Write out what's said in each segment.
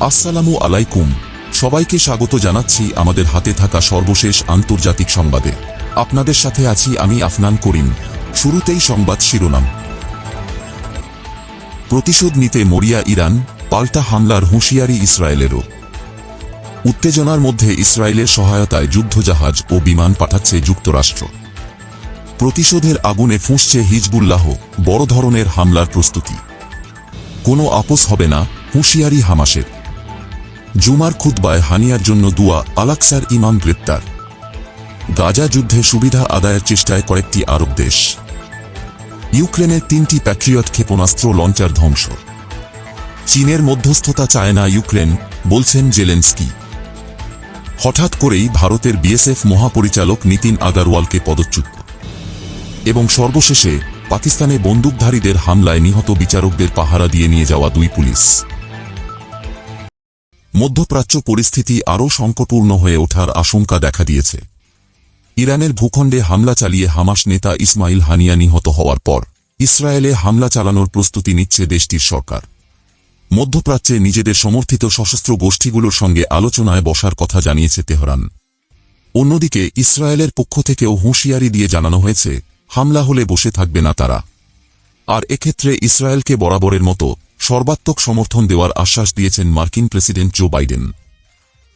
আসসালামু আলাইকুম। সবাইকে স্বাগত জানাচ্ছি আমাদের হাতে থাকা সর্বশেষ আন্তর্জাতিক সংবাদে। আপনাদের সাথে আছি আমি আফনান করিম। শুরুতেই সংবাদ শিরোনাম। প্রতিশোধ নিতে মরিয়া ইরান, পাল্টা হামলার হুঁশিয়ারি ইসরায়েলেরও। উত্তেজনার মধ্যে ইসরায়েলের সহায়তায় যুদ্ধজাহাজ ও বিমান পাঠাচ্ছে যুক্তরাষ্ট্র। প্রতিশোধের আগুনে ফুঁসছে হিজবুল্লাহ, বড় ধরনের হামলার প্রস্তুতি। কোনো আপোষ হবে না, হুঁশিয়ারি হামাসের। জুমার খুতবায় হানিয়ার জন্য দুয়া আলাক্সার ইমাম গ্রেপ্তার। গাজা যুদ্ধে সুবিধা আদায়ের চেষ্টায় কয়েকটি আরব দেশ। ইউক্রেনের তিনটি প্যাট্রিয়ট ক্ষেপণাস্ত্র লঞ্চার ধ্বংস। চীনের মধ্যস্থতা চায় না ইউক্রেন, বলছেন জেলেন্সকি। হঠাৎ করেই ভারতের বিএসএফ মহাপরিচালক নীতিন আগারওয়ালকে পদচ্যুত। এবং সর্বশেষে পাকিস্তানে বন্দুকধারীদের হামলায় নিহত বিচারকদের পাহারা দিয়ে নিয়ে যাওয়া দুই পুলিশ। মধ্যপ্রাচ্য পরিস্থিতি আরও সংকটপূর্ণ হয়ে ওঠার আশঙ্কা দেখা দিয়েছে। ইরানের ভূখণ্ডে হামলা চালিয়ে হামাস নেতা ইসমাইল হানিয়া নিহত হওয়ার পর ইসরায়েলে হামলা চালানোর প্রস্তুতি নিচ্ছে দেশটির সরকার। মধ্যপ্রাচ্যে নিজেদের সমর্থিত সশস্ত্র গোষ্ঠীগুলোর সঙ্গে আলোচনায় বসার কথা জানিয়েছে তেহরান। অন্যদিকে ইসরায়েলের পক্ষ থেকেও হুঁশিয়ারি দিয়ে জানানো হয়েছে, হামলা হলে বসে থাকবে না তারা। আর এক্ষেত্রে ইসরায়েলকে বরাবরের মতো সর্বাত্মক সমর্থন দেওয়ার আশ্বাস দিয়েছেন মার্কিন প্রেসিডেন্ট জো বাইডেন।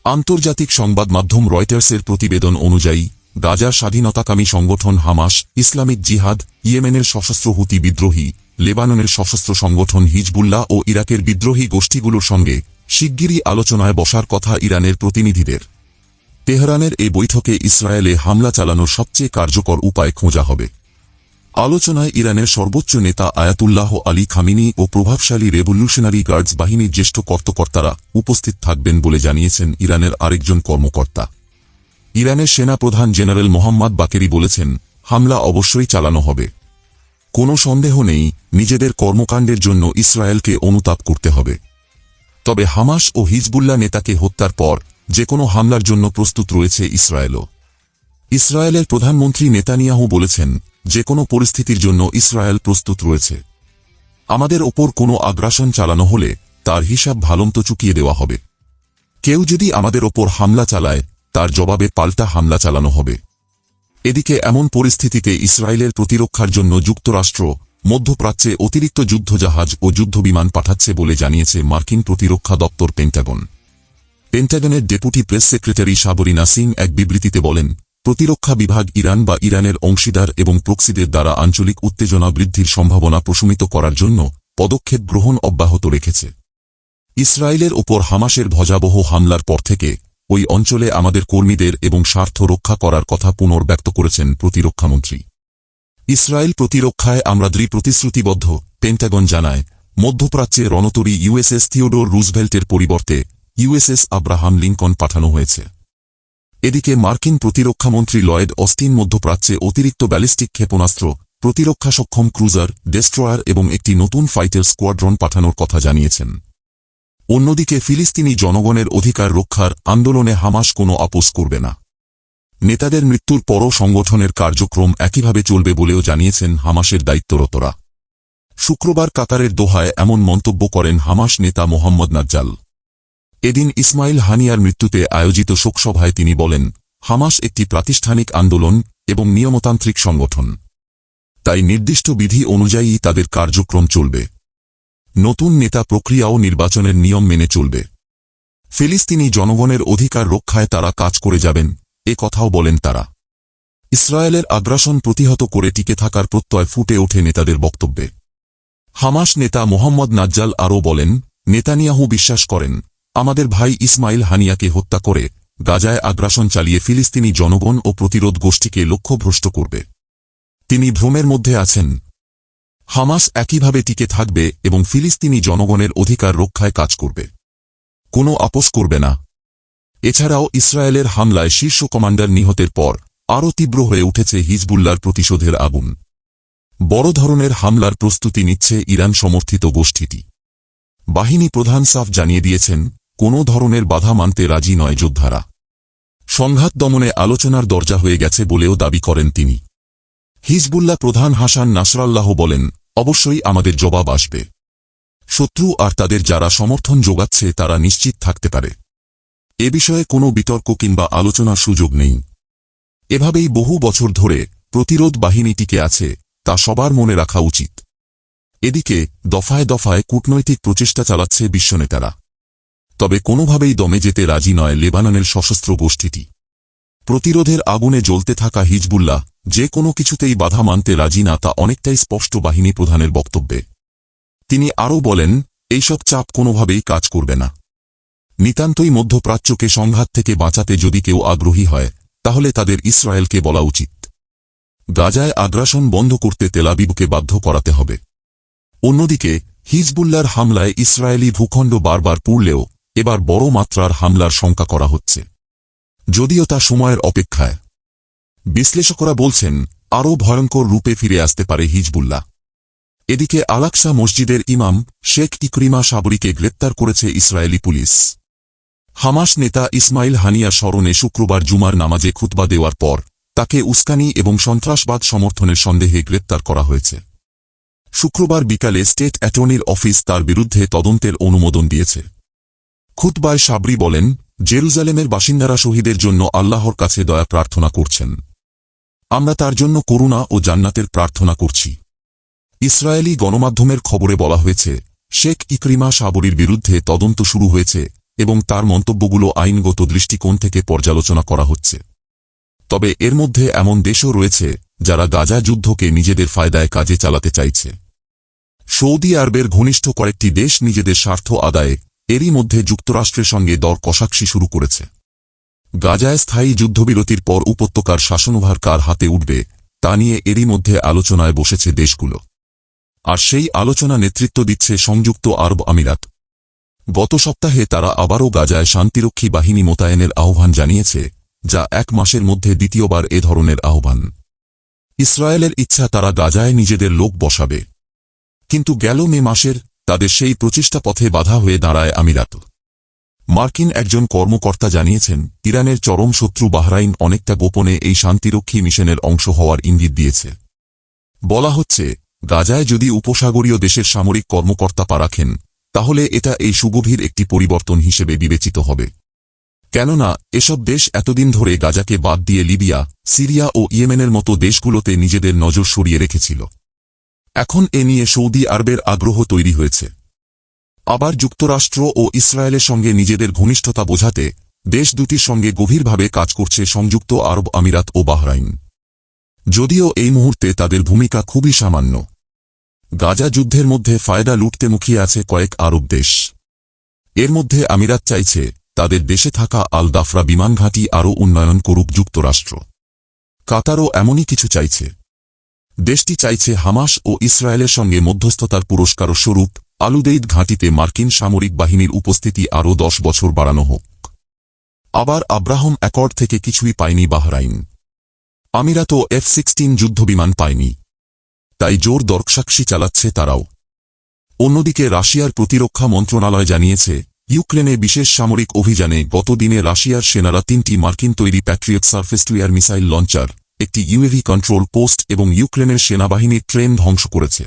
আন্তর্জাতিক সংবাদ মাধ্যম রয়টার্সের প্রতিবেদন অনুযায়ী গাজার স্বাধীনতাকামী সংগঠন হামাস, ইসলামিক জিহাদ, ইয়েমেনের সশস্ত্র হুতি বিদ্রোহী, লেবাননের সশস্ত্র সংগঠন হিজবুল্লাহ ও ইরাকের বিদ্রোহী গোষ্ঠীগুলোর সঙ্গে শিগগিরই আলোচনায় বসার কথা ইরানের প্রতিনিধিদের। তেহরানের এই বৈঠকে ইসরায়েলে হামলা চালানোর সবচেয়ে কার্যকর উপায় খোঁজা হবে। আলোচনায় ইরানের সর্বোচ্চ নেতা আয়াতুল্লাহ আলী খামিনি ও প্রভাবশালী রেভলিউশনারি গার্ডস বাহিনীর জ্যেষ্ঠ কর্তকর্তারা উপস্থিত থাকবেন বলে জানিয়েছেন ইরানের আরেকজন কর্মকর্তা। ইরানের সেনাপ্রধান জেনারেল মোহাম্মদ বাকেরি বলেছেন, হামলা অবশ্যই চালানো হবে। কোনো সন্দেহ নেই, নিজেদের কর্মকাণ্ডের জন্য ইসরায়েলকে অনুতাপ করতে হবে। তবে হামাস ও হিজবুল্লাহ নেতাকে হত্যার পর যে কোনো হামলার জন্য প্রস্তুত রয়েছে ইসরায়েলও। ইসরায়েলের প্রধানমন্ত্রী নেতানিয়াহু বলেছেন যে কোনো পরিস্থিতির জন্য ইসরায়েল প্রস্তুত রয়েছে। আমাদের ওপর কোনো আগ্রাসন চালানো হলে তার হিসাব ভালন্ত চুকিয়ে দেওয়া হবে। কেউ যদি আমাদের ওপর হামলা চালায়, তার জবাবে পাল্টা হামলা চালানো হবে। এদিকে এমন পরিস্থিতিতে ইসরায়েলের প্রতিরক্ষার জন্য যুক্তরাষ্ট্র, মধ্যপ্রাচ্যে অতিরিক্ত যুদ্ধজাহাজ ও যুদ্ধবিমান পাঠাচ্ছে বলে জানিয়েছে মার্কিন প্রতিরক্ষা দপ্তর Pentagon. পেন্টাগনের deputy press secretary Sabrina Singh এক বিবৃতিতে বলেন প্রতিরক্ষা বিভাগ ইরান বা ইরানের অংশীদার এবং প্রক্সিদের দ্বারা আঞ্চলিক উত্তেজনা বৃদ্ধির সম্ভাবনা প্রশমিত করার জন্য পদক্ষেপ গ্রহণ অব্যাহত রেখেছে। ইসরায়েলের ওপর হামাসের ভজাবহ হামলার পর থেকে ওই অঞ্চলে আমাদের কর্মীদের এবং স্বার্থ রক্ষা করার কথা পুনর্ব্যক্ত করেছেন প্রতিরক্ষামন্ত্রী ইসরায়েল প্রতিরক্ষায় আমরা দৃঢ় প্রতিশ্রুতিবদ্ধ পেন্টাগন জানায়, মধ্যপ্রাচ্যে রণতরী ইউএসএস থিওডোর রুজভেল্টের পরিবর্তে ইউএসএস আব্রাহাম লিঙ্কন পাঠানো হয়েছে। এদিকে মার্কিন প্রতিরক্ষামন্ত্রী লয়েড অস্টিন মধ্যপ্রাচ্যে অতিরিক্ত ব্যালিস্টিক ক্ষেপণাস্ত্র, প্রতিরক্ষা সক্ষম ক্রুজার, ডেস্ট্রয়ার এবং একটি নতুন ফাইটার স্কোয়াড্রন পাঠানোর কথা জানিয়েছেন। অন্যদিকে ফিলিস্তিনি জনগণের অধিকার রক্ষার আন্দোলনে হামাস কোনো আপোষ করবে না। নেতাদের মৃত্যুর পরও সংগঠনের কার্যক্রম একইভাবে চলবে বলেও জানিয়েছেন হামাসের দায়িত্বরতরা। শুক্রবার কাতারের দোহায় এমন মন্তব্য করেন হামাস নেতা মোহাম্মদ নাজ্জাল। এদিন ইসমাইল হানিয়ার মৃত্যুতে আয়োজিত শোকসভায় তিনি বলেন, হামাস একটি প্রাতিষ্ঠানিক আন্দোলন এবং নিয়মতান্ত্রিক সংগঠন। তাই নির্দিষ্ট বিধি অনুযায়ী তাদের কার্যক্রম চলবে। নতুন নেতা প্রক্রিয়াও নির্বাচনের নিয়ম মেনে চলবে। ফিলিস্তিনি জনগণের অধিকার রক্ষায় তারা কাজ করে যাবেন, এ কথাও বলেন তারা। ইসরায়েলের আগ্রাসন প্রতিহত করে টিকে থাকার প্রত্যয় ফুটে ওঠে নেতাদের বক্তব্যে। হামাস নেতা মোহাম্মদ নাজ্জাল আরও বলেন, নেতানিয়াহু বিশ্বাস করেন আমাদের ভাই ইসমাইল হানিয়াকে হত্যা করে গাজায় আগ্রাসন চালিয়ে ফিলিস্তিনি জনগণ ও প্রতিরোধ গোষ্ঠীকে লক্ষ্যভ্রষ্ট করবে। তিনি ভ্রমের মধ্যে আছেন। হামাস একইভাবে টিকে থাকবে এবং ফিলিস্তিনি জনগণের অধিকার রক্ষায় কাজ করবে। কোনো আপোষ করবে না। এছাড়াও ইসরায়েলের হামলায় শীর্ষ কমান্ডার নিহতের পর আরও তীব্র হয়ে উঠেছে হিজবুল্লার প্রতিশোধের আগুন। বড় ধরনের হামলার প্রস্তুতি নিচ্ছে ইরান সমর্থিত গোষ্ঠীটি। বাহিনী প্রধান সাফ জানিয়ে দিয়েছেন কোনো ধরনের বাধা মানতে রাজি নয় যোদ্ধারা। সংঘাত দমনে আলোচনার দরজা হয়ে গেছে বলেও দাবি করেন তিনি। হিজবুল্লাহ প্রধান হাসান নাসরাল্লাহ বলেন, অবশ্যই আমাদের জবাব আসবে। শত্রু আর তাদের যারা সমর্থন যোগাচ্ছে তারা নিশ্চিত থাকতে পারে। এ বিষয়ে কোনো বিতর্ক কিংবা আলোচনার সুযোগ নেই। এভাবেই বহু বছর ধরে প্রতিরোধ বাহিনী টিকে আছে, তা সবার মনে রাখা উচিত। এদিকে দফায় দফায় কূটনৈতিক প্রচেষ্টা চালাচ্ছে বিশ্বনেতারা তবে কোনোভাবেই দমে যেতে রাজি নয় লেবাননের সশস্ত্র গোষ্ঠীটি। প্রতিরোধের আগুনে জ্বলতে থাকা হিজবুল্লাহ, যে কোনো কিছুতেই বাধা মানতে রাজি না, তা অনেকটাই স্পষ্ট বাহিনী প্রধানের বক্তব্যে। তিনি আরও বলেন, এইসব চাপ কোনোভাবেই কাজ করবে না। নিতান্তই মধ্যপ্রাচ্যকে সংঘাত থেকে বাঁচাতে যদি কেউ আগ্রহী হয়, তাহলে তাদের ইসরায়েলকে বলা উচিত। গাজায় আগ্রাসন বন্ধ করতে তেলাবিবকে বাধ্য করাতে হবে। অন্যদিকে হিজবুল্লার হামলায় ইসরায়েলি ভূখণ্ড বারবার পুড়লেও এবার বড় মাত্রার হামলার শঙ্কা করা হচ্ছে। যদিও তা সময়ের অপেক্ষায়। বিশ্লেষকরা বলছেন, আরও ভয়ঙ্কর রূপে ফিরে আসতে পারে হিজবুল্লাহ। এদিকে আলাকসা মসজিদের ইমাম শেখ ইকরিমা সাবরিকে গ্রেপ্তার করেছে ইসরায়েলি পুলিশ। হামাস নেতা ইসমাইল হানিয়া স্মরণে শুক্রবার জুমার নামাজে খুতবা দেওয়ার পর তাকে উস্কানি এবং সন্ত্রাসবাদ সমর্থনের সন্দেহে গ্রেপ্তার করা হয়েছে। শুক্রবার বিকালে স্টেট অ্যাটর্নির অফিস তার বিরুদ্ধে তদন্তের অনুমোদন দিয়েছে। খুতবায় সাবরি বলেন, জেরুজালেমের বাসিন্দারা শহীদের জন্য আল্লাহর কাছে দয়া প্রার্থনা করছেন। আমরা তার জন্য করুণা ও জান্নাতের প্রার্থনা করছি। ইসরায়েলি গণমাধ্যমের খবরে বলা হয়েছে, শেখ ইকরিমা সাবরির বিরুদ্ধে তদন্ত শুরু হয়েছে এবং তার মন্তব্যগুলো আইনগত দৃষ্টিকোণ থেকে পর্যালোচনা করা হচ্ছে। তবে এর মধ্যে এমন দেশও রয়েছে যারা গাজা যুদ্ধকে নিজেদের ফায়দায় কাজে চালাতে চাইছে। সৌদি আরবের ঘনিষ্ঠ কয়েকটি দেশ নিজেদের স্বার্থ আদায়ে এরই মধ্যে যুক্তরাষ্ট্রের সঙ্গে দর কষাকষি শুরু করেছে। গাজায় স্থায়ী যুদ্ধবিরতির পর উপত্যকার শাসনভার কার হাতে উঠবে, তা নিয়ে এরই মধ্যে আলোচনায় বসেছে দেশগুলো। আর সেই আলোচনা নেতৃত্ব দিচ্ছে সংযুক্ত আরব আমিরাত। গত সপ্তাহে তারা আবারও গাজায় শান্তিরক্ষী বাহিনী মোতায়েনের আহ্বান জানিয়েছে, যা এক মাসের মধ্যে দ্বিতীয়বার এ ধরনের আহ্বান। ইসরায়েলের ইচ্ছা তারা গাজায় নিজেদের লোক বসাবে। কিন্তু গেল মে মাসের তাদের সেই প্রচেষ্টা পথে বাধা হয়ে দাঁড়ায় আমিরাত। মার্কিন একজন কর্মকর্তা জানিয়েছেন, ইরানের চরম শত্রু বাহরাইন অনেকটা গোপনে এই শান্তিরক্ষী মিশনের অংশ হওয়ার ইঙ্গিত দিয়েছে। বলা হচ্ছে, গাজায় যদি উপসাগরীয় দেশের সামরিক কর্মকর্তা পা রাখেন, তাহলে এটা এই সুগভীর একটি পরিবর্তন হিসেবে বিবেচিত হবে। কেননা, এসব দেশ এতদিন ধরে গাজাকে বাদ দিয়ে লিবিয়া, সিরিয়া ও ইয়েমেনের মতো দেশগুলোতে নিজেদের নজর সরিয়ে রেখেছিল। এখন এ নিয়ে সৌদি আরবের আগ্রহ তৈরি হয়েছে। আবার যুক্তরাষ্ট্র ও ইসরায়েলের সঙ্গে নিজেদের ঘনিষ্ঠতা বোঝাতে দেশ দুটির সঙ্গে গভীরভাবে কাজ করছে সংযুক্ত আরব আমিরাত ও বাহরাইন। যদিও এই মুহূর্তে তাদের ভূমিকা খুবই সামান্য। গাজা যুদ্ধের মধ্যে ফায়দা লুটতে মুখিয়ে আছে কয়েক আরব দেশ। এর মধ্যে আমিরাত চাইছে তাদের দেশে থাকা আল দাফরা বিমান ঘাঁটি আরও উন্নয়ন করুক যুক্তরাষ্ট্র। কাতারও এমনই কিছু চাইছে। দেশটি চাইছে হামাস ও ইসরায়েলের সঙ্গে মধ্যস্থতার পুরস্কারস্বরূপ আলুদেইদ ঘাঁটিতে মার্কিন সামরিক বাহিনীর উপস্থিতি আরও দশ বছর বাড়ানো হোক। আবার আব্রাহম অ্যাকর্ড থেকে কিছুই পায়নি বাহরাইন। আমিরাতও এফ সিক্সটিন যুদ্ধবিমান পায়নি। তাই জোর দর্কসাক্ষী চালাচ্ছে তারাও। অন্যদিকে রাশিয়ার প্রতিরক্ষা মন্ত্রণালয় জানিয়েছে, ইউক্রেনে বিশেষ সামরিক অভিযানে গতদিনে রাশিয়ার সেনারা তিনটি মার্কিন তৈরি Patriot surface to air missile launcher একটি ইউএভি কন্ট্রোল পোস্ট এবং ইউক্রেনের সেনাবাহিনীর ট্রেন ধ্বংস করেছে।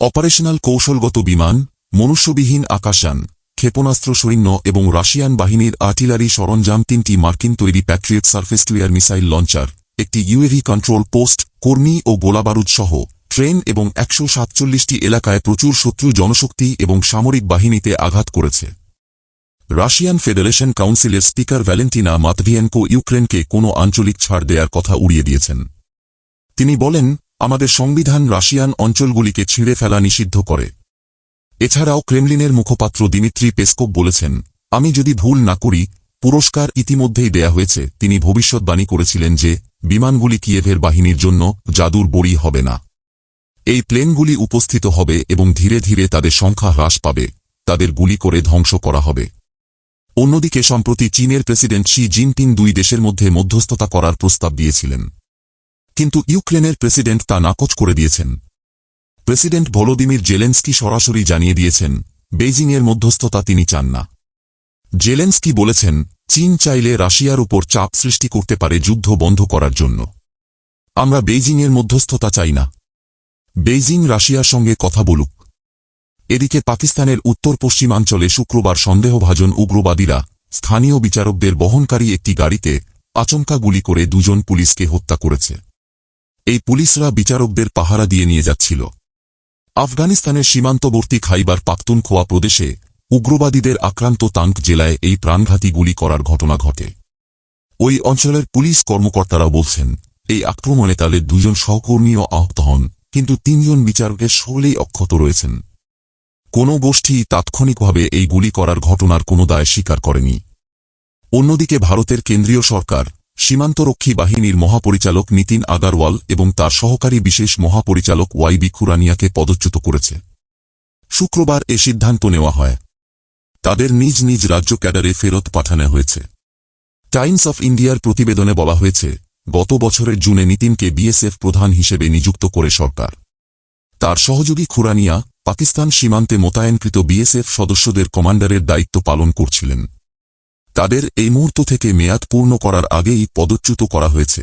অপারেশনাল কৌশলগত বিমান, মনুষ্যবিহীন আকাশান ক্ষেপণাস্ত্র সৈন্য এবং রাশিয়ান বাহিনীর আর্টিলারি সরঞ্জাম তিনটি মার্কিন তৈরি Patriot surface to air missile launcher, একটি ইউএভি কন্ট্রোল পোস্ট, কর্মী ও গোলাবারুদ সহ, ট্রেন এবং একশো সাতচল্লিশটি এলাকায় প্রচুর শত্রু জনশক্তি এবং সামরিক বাহিনীতে আঘাত করেছে। রাশিয়ান ফেডারেশন কাউন্সিলের স্পিকার ভ্যালেন্টিনা মাতভিয়েনকো ইউক্রেনকে কোনো আঞ্চলিক ছাড় দেওয়ার কথা উড়িয়ে দিয়েছেন। তিনি বলেন, আমাদের সংবিধান রাশিয়ান অঞ্চলগুলিকে ছিঁড়ে ফেলা নিষিদ্ধ করে। এছাড়াও ক্রেমলিনের মুখপাত্র দিমিত্রি পেসকোভ বলেছেন, আমি যদি ভুল না করি, পুরস্কার ইতিমধ্যেই দেয়া হয়েছে। তিনি ভবিষ্যৎবাণী করেছিলেন যে, বিমানগুলি কিয়েভের বাহিনীর জন্য জাদুর বড়ি হবে না। এই প্লেনগুলি উপস্থিত হবে এবং ধীরে ধীরে তাদের সংখ্যা হ্রাস পাবে। তাদের গুলি করে ধ্বংস করা হবে। অন্যদিকে সম্প্রতি চীনের প্রেসিডেন্ট শি জিনপিং দুই দেশের মধ্যে মধ্যস্থতা করার প্রস্তাব দিয়েছিলেন। কিন্তু ইউক্রেনের প্রেসিডেন্ট তা নাকচ করে দিয়েছেন। প্রেসিডেন্ট ভলোদিমির জেলেন্সকি সরাসরি জানিয়ে দিয়েছেন, বেইজিংয়ের মধ্যস্থতা তিনি চান না। জেলেন্সকি বলেছেন, চীন চাইলে রাশিয়ার উপর চাপ সৃষ্টি করতে পারে যুদ্ধ বন্ধ করার জন্য। আমরা বেইজিংয়ের মধ্যস্থতা চাই না। বেইজিং রাশিয়ার সঙ্গে কথা বলুক। এদিকে পাকিস্তানের উত্তর পশ্চিমাঞ্চলে শুক্রবার সন্দেহভাজন উগ্রবাদীরা স্থানীয় বিচারকদের বহনকারী একটি গাড়িতে আচমকা গুলি করে দুজন পুলিশকে হত্যা করেছে। এই পুলিশরা বিচারকদের পাহারা দিয়ে নিয়ে যাচ্ছিল। আফগানিস্তানের সীমান্তবর্তী খাইবার পাখতুনখোয়া প্রদেশে উগ্রবাদীদের আক্রান্ত তাঙ্ক জেলায় এই প্রাণঘাতী গুলি করার ঘটনা ঘটে। ওই অঞ্চলের পুলিশ কর্মকর্তারা বলছেন, এই আক্রমণে তাদের দুজন সহকর্মীও আহত হন, কিন্তু তিনজন বিচারকের শোলেই অক্ষত রয়েছেন। কোনো গোষ্ঠী তাৎক্ষণিকভাবে এই গুলি করার ঘটনার কোনো দায় স্বীকার করেনি। অন্যদিকে ভারতের কেন্দ্রীয় সরকার, সীমান্তরক্ষী বাহিনীর মহাপরিচালক নীতিন আগারওয়াল এবং তার সহকারী বিশেষ মহাপরিচালক ওয়াইবি খুরানিয়াকে পদচ্যুত করেছে। শুক্রবার এ সিদ্ধান্ত নেওয়া হয়। তাদের নিজ নিজ রাজ্য ক্যাডারে ফেরত পাঠানো হয়েছে। টাইমস অফ ইন্ডিয়ার প্রতিবেদনে বলা হয়েছে, গত বছরের জুনে নীতিনকে বিএসএফ প্রধান হিসেবে নিযুক্ত করে সরকার। তার সহযোগী খুরানিয়া পাকিস্তান সীমান্তে মোতায়েনকৃত বিএসএফ সদস্যদের কমান্ডারের দায়িত্ব পালন করছিলেন। তাদের এই মুহূর্ত থেকে মেয়াদ পূর্ণ করার আগেই পদচ্যুত করা হয়েছে।